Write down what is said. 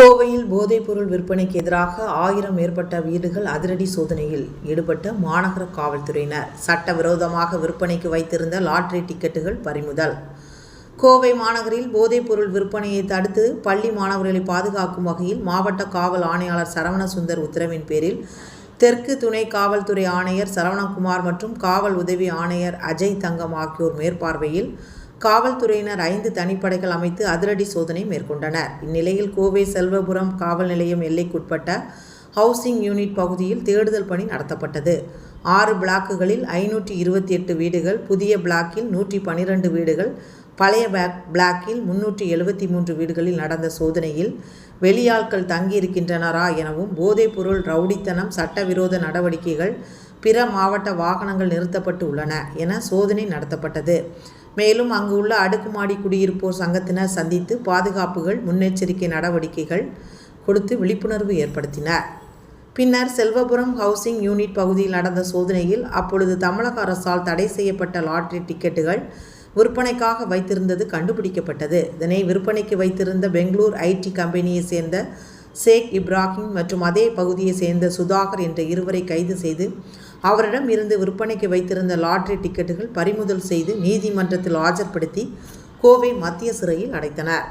கோவையில் போதைப்பொருள் விற்பனைக்கு எதிராக ஆயிரம் மேற்பட்ட வீடுகள் அதிரடி சோதனையில் ஈடுபட்ட மாநகர காவல்துறையினர். சட்டவிரோதமாக விற்பனைக்கு வைத்திருந்த லாட்டரி டிக்கெட்டுகள் பறிமுதல். கோவை மாநகரில் போதைப்பொருள் விற்பனையை தடுத்து பள்ளி மாணவர்களை பாதுகாக்கும் வகையில் மாவட்ட காவல் ஆணையாளர் சரவணசுந்தர் உத்தரவின் பேரில் தெற்கு துணை காவல்துறை ஆணையர் சரவணகுமார் மற்றும் காவல் உதவி ஆணையர் அஜய் தங்கம் ஆகியோர் மேற்பார்வையில் காவல்துறையினர் ஐந்து தனிப்படைகள் அமைத்து அதிரடி சோதனை மேற்கொண்டனர். இந்நிலையில் கோவை செல்வபுரம் காவல் நிலையம் எல்லைக்குட்பட்ட ஹவுசிங் யூனிட் பகுதியில் தேடுதல் பணி நடத்தப்பட்டது. ஆறு பிளாக்குகளில் ஐநூற்றி இருபத்தி எட்டு வீடுகள் புதிய பிளாக்கில் நூற்றி பன்னிரண்டு வீடுகள் பழைய பேக் பிளாக்கில் முன்னூற்றி எழுபத்தி மூன்று வீடுகளில் நடந்த சோதனையில் வெளியாட்கள் தங்கியிருக்கின்றனரா எனவும் போதைப்பொருள் ரவுடித்தனம் சட்டவிரோத நடவடிக்கைகள் பிற மாவட்ட வாகனங்கள் நிறுத்தப்பட்டு உள்ளன என சோதனை நடத்தப்பட்டது. மேலும் அங்கு உள்ள அடுக்குமாடி குடியிருப்போர் சங்கத்தினர் சந்தித்து பாதுகாப்புகள் முன்னெச்சரிக்கை நடவடிக்கைகள் கொடுத்து விழிப்புணர்வு ஏற்படுத்தினர். பின்னர் செல்வபுரம் ஹவுசிங் யூனிட் பகுதியில் நடந்த சோதனையில் அப்பொழுது தமிழக அரசால் தடை செய்யப்பட்ட லாட்ரி டிக்கெட்டுகள் விற்பனைக்காக வைத்திருந்தது கண்டுபிடிக்கப்பட்டது. இதனை விற்பனைக்கு வைத்திருந்த பெங்களூர் ஐடி கம்பெனியை சேர்ந்த ஷேக் இப்ராஹிம் மற்றும் அதே பகுதியை சேர்ந்த சுதாகர் என்ற இருவரை கைது செய்து அவரிடம் இருந்து விற்பனைக்கு வைத்திருந்த லாட்ரி டிக்கெட்டுகள் பறிமுதல் செய்து நீதிமன்றத்தில் ஆஜர்படுத்தி கோவை மத்திய சிறையில் அடைத்தனர்.